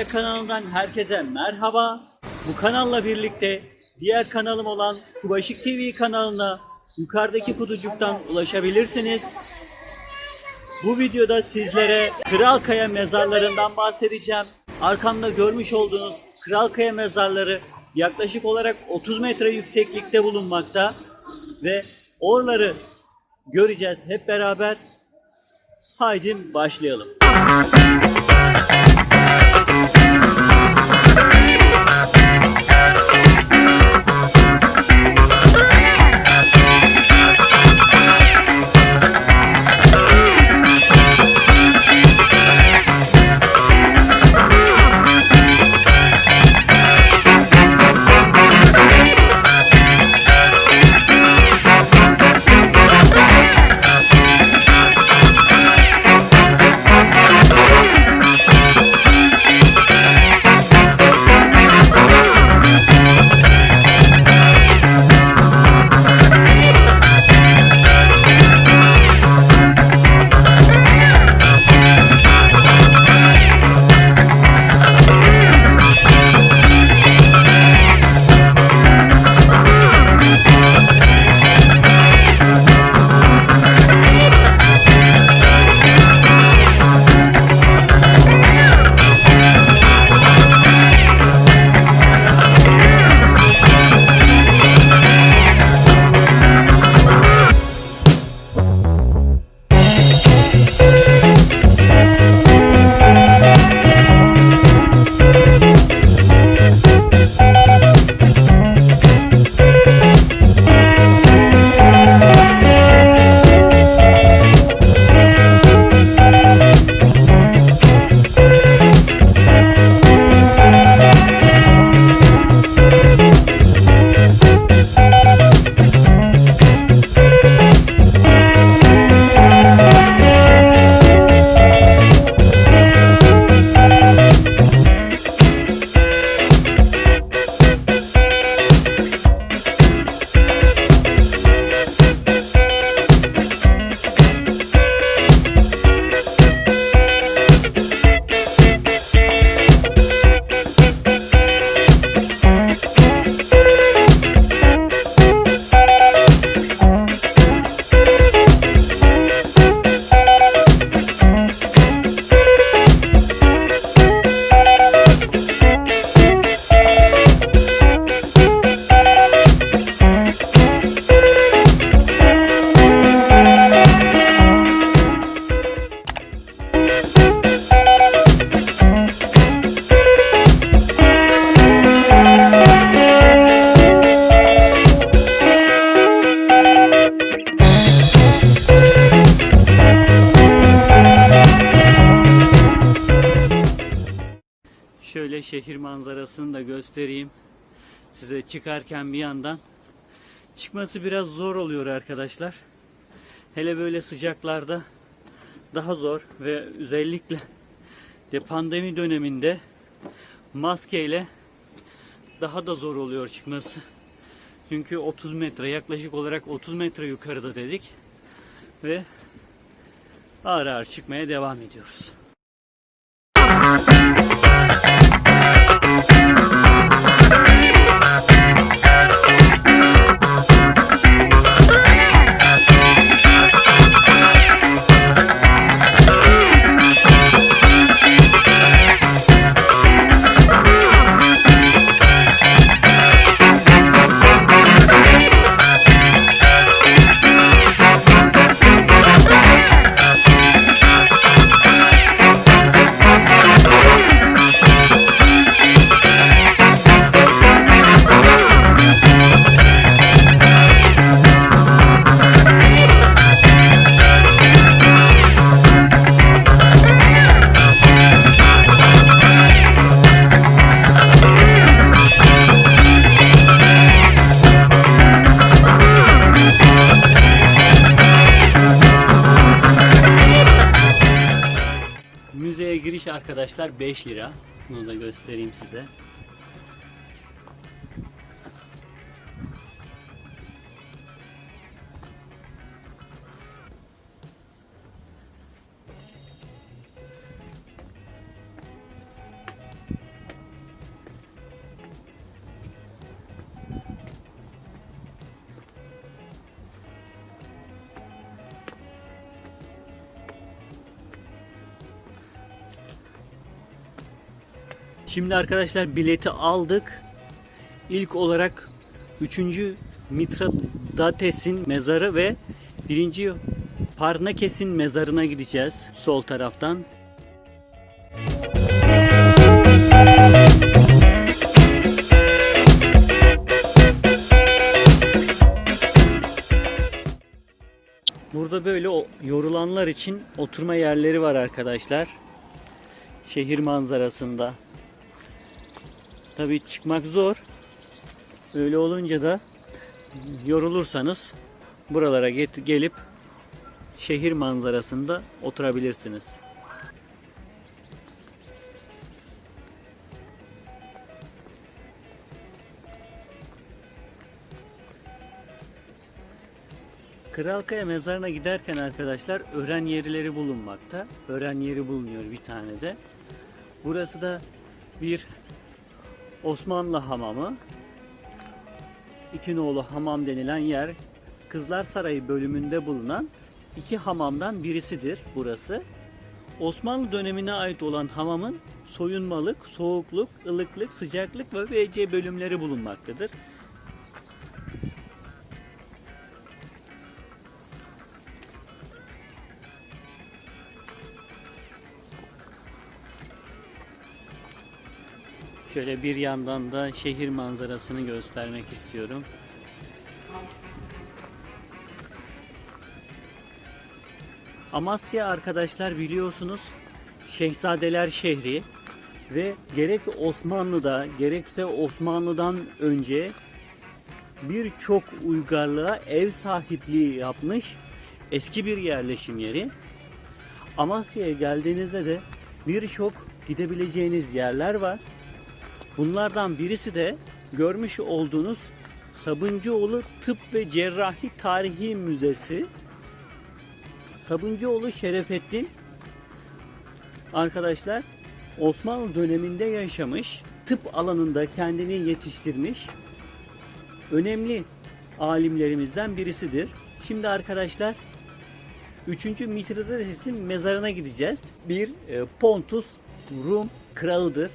Payda kanalından herkese merhaba. Bu kanalla birlikte diğer kanalım olan Kubaşık TV kanalına yukarıdaki kutucuktan ulaşabilirsiniz. Bu videoda sizlere Kral Kaya mezarlarından bahsedeceğim. Arkamda görmüş olduğunuz Kral Kaya mezarları yaklaşık olarak 30 metre yükseklikte bulunmakta ve oraları göreceğiz hep beraber. Haydi başlayalım. Şehir manzarasını da göstereyim. Size çıkarken bir yandan. Çıkması biraz zor oluyor arkadaşlar. Hele böyle sıcaklarda daha zor ve özellikle de pandemi döneminde maskeyle daha da zor oluyor çıkması. Çünkü 30 metre yaklaşık olarak 30 metre yukarıda dedik ve ağır ağır çıkmaya devam ediyoruz. Arkadaşlar 5 lira. Bunu da göstereyim size. Şimdi arkadaşlar bileti aldık. İlk olarak 3. Mitradates'in mezarı ve 1. Parnakes'in mezarına gideceğiz sol taraftan. Burada böyle yorulanlar için oturma yerleri var arkadaşlar. Şehir manzarasında. Tabii çıkmak zor. Öyle olunca da yorulursanız buralara gelip şehir manzarasında oturabilirsiniz. Kralkaya mezarına giderken arkadaşlar öğren yerleri bulunmakta. Öğren yeri bulunuyor bir tane de. Burası da bir Osmanlı hamamı. İki nolu hamam denilen yer Kızlar Sarayı bölümünde bulunan iki hamamdan birisidir burası. Osmanlı dönemine ait olan hamamın soyunmalık, soğukluk, ılıklık, sıcaklık ve WC bölümleri bulunmaktadır. Şöyle bir yandan da şehir manzarasını göstermek istiyorum. Amasya arkadaşlar biliyorsunuz Şehzadeler şehri ve gerek Osmanlı'da gerekse Osmanlı'dan önce birçok uygarlığa ev sahipliği yapmış eski bir yerleşim yeri. Amasya'ya geldiğinizde de birçok gidebileceğiniz yerler var. Bunlardan birisi de görmüş olduğunuz Sabuncuoğlu Tıp ve Cerrahi Tarihi Müzesi. Sabuncuoğlu Şerefettin arkadaşlar Osmanlı döneminde yaşamış, tıp alanında kendini yetiştirmiş önemli alimlerimizden birisidir. Şimdi arkadaşlar 3. Mitrides'in mezarına gideceğiz. Bir e, Pontus Rum kralıdır.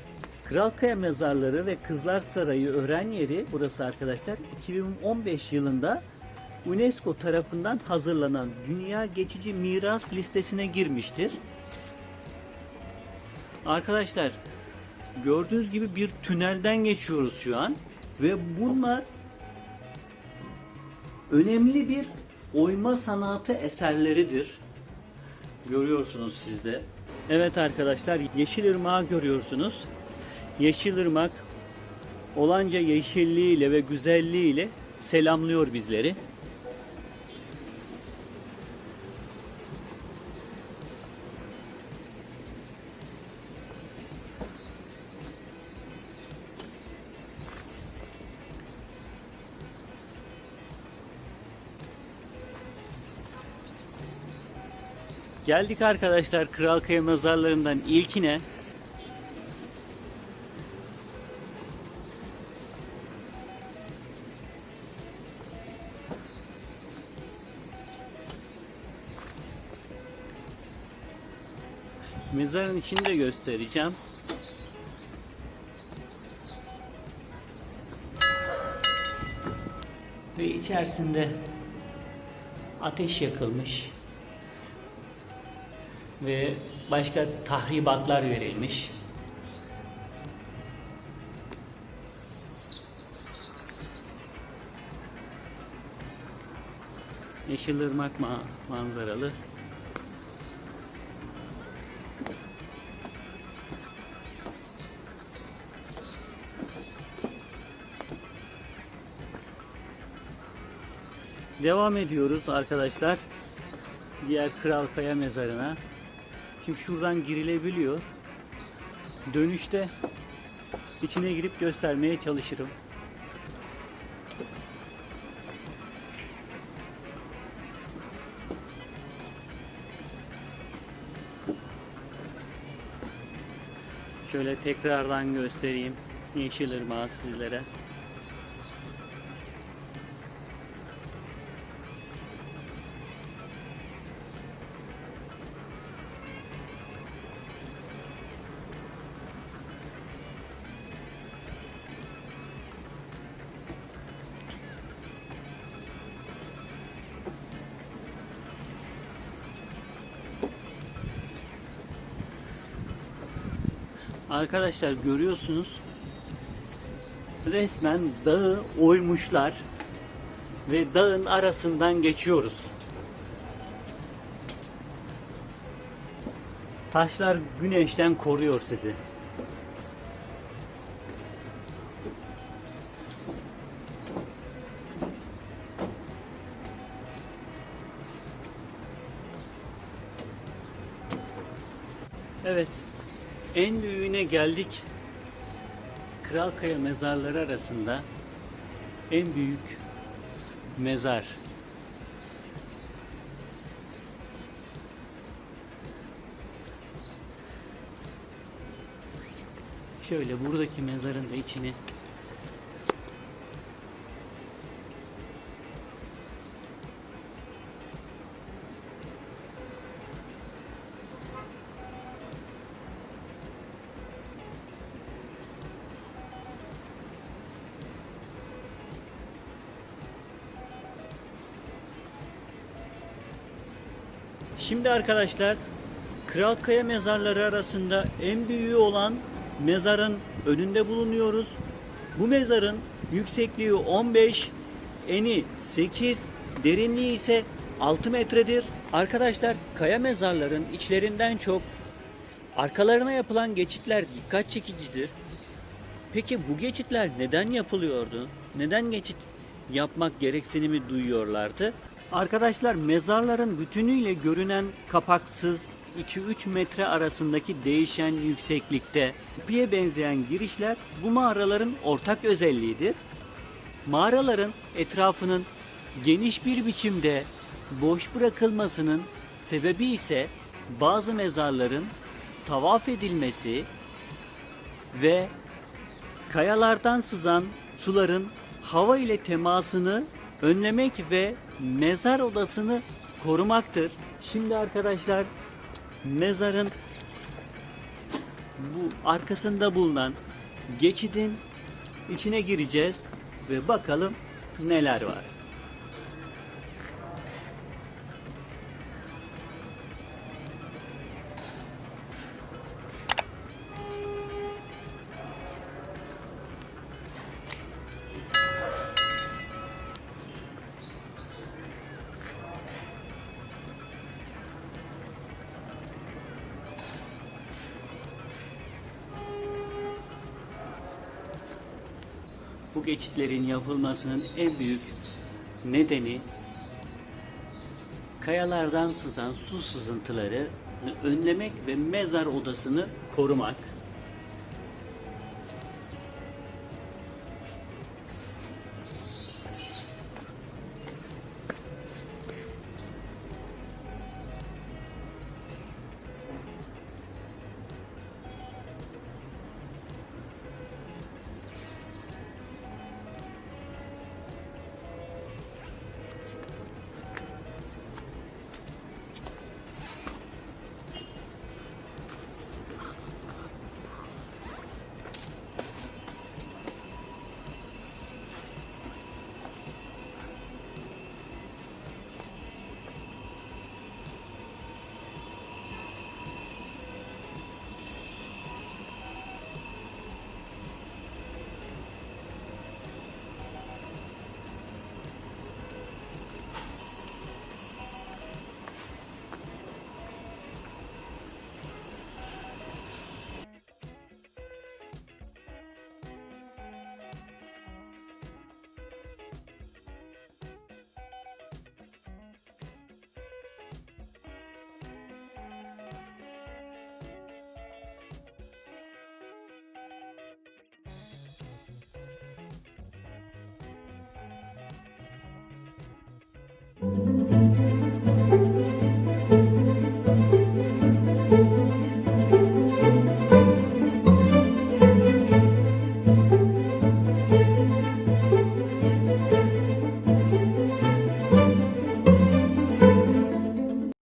Kralkaya mezarları ve Kızlar Sarayı öğren yeri burası arkadaşlar 2015 yılında UNESCO tarafından hazırlanan Dünya Geçici Miras listesine girmiştir. Arkadaşlar gördüğünüz gibi bir tünelden geçiyoruz şu an ve bunlar önemli bir oyma sanatı eserleridir. Görüyorsunuz siz de. Evet arkadaşlar Yeşilırmak'ı görüyorsunuz. Yeşilırmak olanca yeşilliğiyle ve güzelliğiyle selamlıyor bizleri. Geldik arkadaşlar Kralkaya mezarlarından ilkine. Mezarın içini de göstereceğim. Ve içerisinde ateş yakılmış ve başka tahribatlar verilmiş. Yeşilırmak ma manzaralı. Devam ediyoruz arkadaşlar. Diğer Kral Kaya mezarına. Şimdi şuradan girilebiliyor. Dönüşte içine girip göstermeye çalışırım. Şöyle tekrardan göstereyim Yeşilırmağı sizlere. Arkadaşlar görüyorsunuz resmen dağı oymuşlar ve dağın arasından geçiyoruz. Taşlar güneşten koruyor sizi. Evet. En büyüğüne geldik. Kralkaya mezarları arasında en büyük mezar. Şöyle buradaki mezarın da içini Şimdi arkadaşlar Kralkaya mezarları arasında en büyüğü olan mezarın önünde bulunuyoruz. Bu mezarın yüksekliği 15, eni 8, derinliği ise 6 metredir. Arkadaşlar kaya mezarların içlerinden çok arkalarına yapılan geçitler dikkat çekicidir. Peki bu geçitler neden yapılıyordu? Neden geçit yapmak gereksinimi duyuyorlardı? Arkadaşlar mezarların bütünüyle görünen kapaksız 2-3 metre arasındaki değişen yükseklikte kapıya benzeyen girişler bu mağaraların ortak özelliğidir. Mağaraların etrafının geniş bir biçimde boş bırakılmasının sebebi ise bazı mezarların tavaf edilmesi ve kayalardan sızan suların hava ile temasını önlemek ve mezar odasını korumaktır. Şimdi arkadaşlar mezarın bu arkasında bulunan geçidin içine gireceğiz ve bakalım neler var. Bu geçitlerin yapılmasının en büyük nedeni kayalardan sızan su sızıntıları önlemek ve mezar odasını korumak.